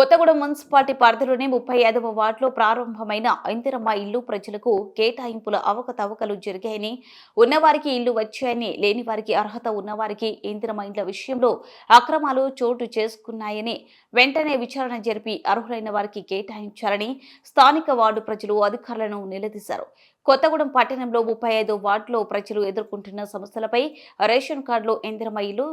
Municipality పరిధిలోని ముప్పై ఐదవ వార్డులో ప్రారంభమైన ఇందిరమ్మ ఇల్లు ప్రజలకు కేటాయింపుల అవకతవకలు జరిగాయని ఉన్నవారికి ఇల్లు వచ్చాయని లేని వారికి అర్హత ఉన్నవారికి ఇందిరమ్మ ఇండ్ల విషయంలో అక్రమాలు చోటు చేసుకున్నాయని వెంటనే విచారణ జరిపి అర్హులైన వారికి కేటాయించాలని స్థానిక వార్డు ప్రజలు అధికారులను నిలదీశారు. కొత్తగూడెం పట్టణంలో ముప్పై ఐదు వార్డులో ప్రజలు ఎదుర్కొంటున్న సమస్యలపై రేషన్ కార్డులో ఇందిరమ్మ ఇల్లు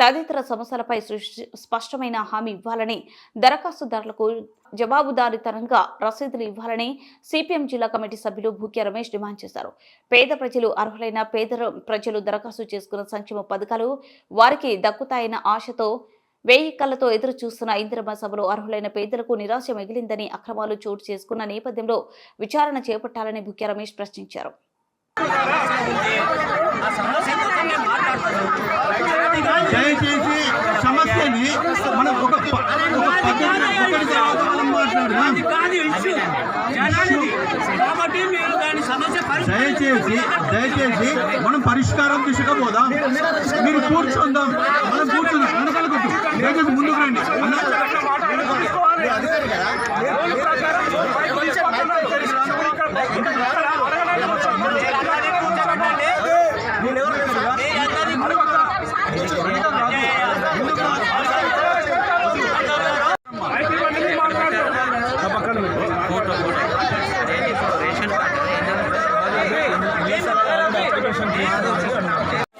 తదితర సమస్యలపై సృష్టి- స్పష్టమైన హామీ ఇవ్వాలని దరఖాస్తుదారులకు జవాబుదారితనంగా రసీదులు ఇవ్వాలని సిపిఎం జిల్లా కమిటీ సభ్యులు భూక్య రమేష్ డిమాండ్ చేశారు. పేద ప్రజలు అర్హులైన పేద ప్రజలు దరఖాస్తు చేసుకున్న సంక్షేమ పథకాలు వారికి దక్కుతాయన్న ఆశతో వేయి కళ్ళతో ఎదురు చూస్తున్న ఇందిరమ్మ సభలో అర్హులైన పేదలకు నిరాశ మిగిలిందని అక్రమాలు చోటు చేసుకున్న నేపథ్యంలో విచారణ చేపట్టాలని భూక్య రమేష్ ప్రశ్నించారు. దయచేసి సమస్యని మనం ఒక. దయచేసి దయచేసి మనం పరిష్కారం దిశగా పోదాం. మీరు కూర్చుందాం. మనం కూర్చుందాం వెనకాల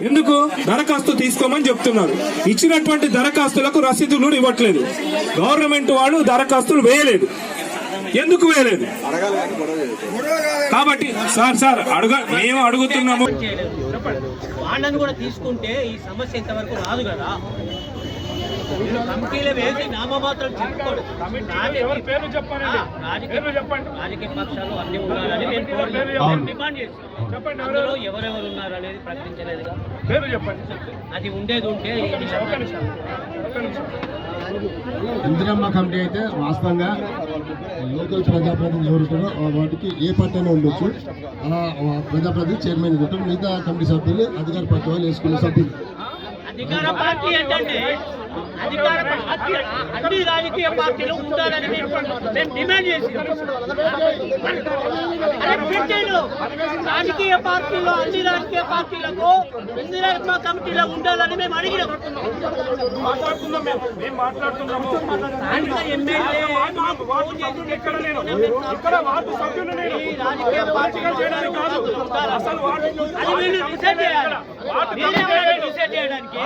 ఎందుకు? దరఖాస్తు తీసుకోమని చెప్తున్నారు. ఇచ్చినటువంటి దరఖాస్తులకు రసీదులు ఇవ్వట్లేదు. గవర్నమెంట్ వాళ్ళు దరఖాస్తులు వేయలేదు. ఎందుకు వేయలేదు? కాబట్టి సార్ సార్ అడుగ మేము అడుగుతున్నాము. వాళ్ళని కూడా తీసుకుంటే ఈ సమస్య ఇంతవరకు రాదు కదా. కమిటీలో వేసి నామమాత్రం చెప్పుకోడు. ఎవరి పేరు చెప్పండి. రాజకీయ పక్షాలు అన్ని ఉండాలని మేము కోరుతున్నాం. మేము డిమాండ్ చేస్తున్నాం. అందులో ఎవరెవరు ఉన్నారు అనేది ప్రకటించలేదుగా. పేరు చెప్పండి. అది ఉండేది ఉంటే ఇది ఇందిరమ్మ కమిటీ అయితే వాస్తవంగా లోకల్ ప్రజాప్రతినిధులు ఎవరు ఉంటారో ఆ వాటికి ఏ పార్టీ అయినా ఉండొచ్చు ప్రజాప్రతినిధి చైర్మన్ ఉంటారు. మిగతా కమిటీ సభ్యులు అధికార పార్టీ వాళ్ళు వేసుకునే సభ్యులు. అధికార పార్టీ ఏంటంటే అధికార పార్టీ అన్ని రాజకీయ పార్టీలు ఉండాలని మేము డిమాండ్ చేసి పెట్టాడు రాజకీయ పార్టీలో అన్ని రాజకీయ పార్టీలకు ఇందిరాత్మ కమిటీలో ఉండాలని మేము అడిగినాం. అది వీళ్ళు డిసైడ్ చేయాలి. చేయడానికి.